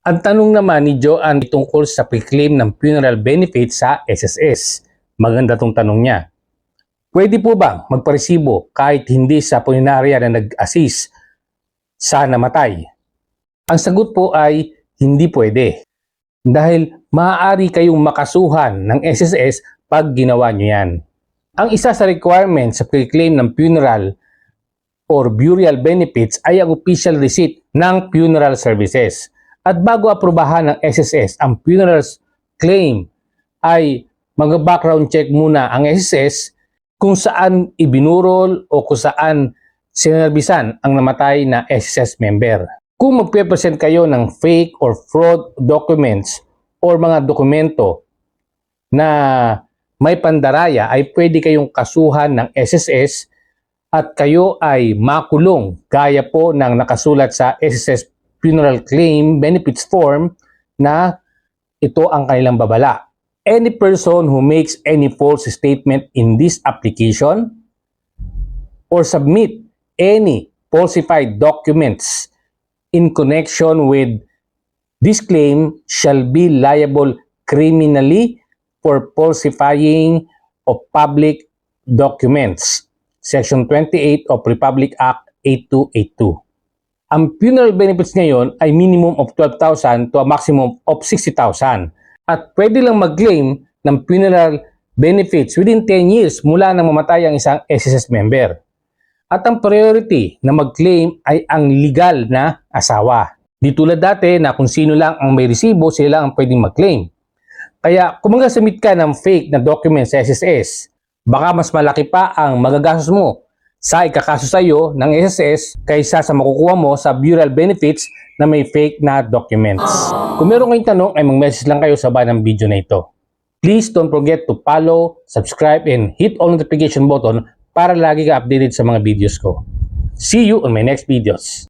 Ang tanong naman ni Joanne tungkol sa pre-claim ng funeral benefit sa SSS. Maganda tong tanong niya. Pwede po ba magparesibo kahit hindi sa punerarya na nag-assist sa namatay? Ang sagot po ay hindi pwede. Dahil maaari kayong makasuhan ng SSS pag ginawa nyo yan. Ang isa sa requirements sa pre-claim ng funeral or burial benefits ay ang official receipt ng funeral services. At bago aprubahan ng SSS ang funeral claim ay mag-background check muna ang SSS kung saan ibinurol o kung saan sinerbisan ang namatay na SSS member. Kung magpe-present kayo ng fake or fraud documents or mga dokumento na may pandaraya ay pwede kayong kasuhan ng SSS at kayo ay makulong gaya po ng nakasulat sa SSS Funeral Claim Benefits Form na ito ang kanilang babala. Any person who makes any false statement in this application or submit any falsified documents in connection with this claim shall be liable criminally for falsifying of public documents. Section 28 of Republic Act 8282. Ang funeral benefits ngayon ay minimum of 12,000 to a maximum of 60,000 at pwede lang mag-claim ng funeral benefits within 10 years mula nang mamatay ang isang SSS member. At ang priority na mag-claim ay ang legal na asawa. Di tulad dati na kung sino lang ang may resibo, sila lang ang pwedeng mag-claim. Kaya kung mag-submit ka ng fake na document sa SSS, baka mas malaki pa ang magagastos mo sa ikakaso sa iyo ng SSS kaysa sa makukuha mo sa burial benefits na may fake na documents. Kung meron kayong tanong ay mag-message lang kayo sa baba ng video na ito. Please don't forget to follow, subscribe, and hit all notification button para lagi ka updated sa mga videos ko. See you on my next videos.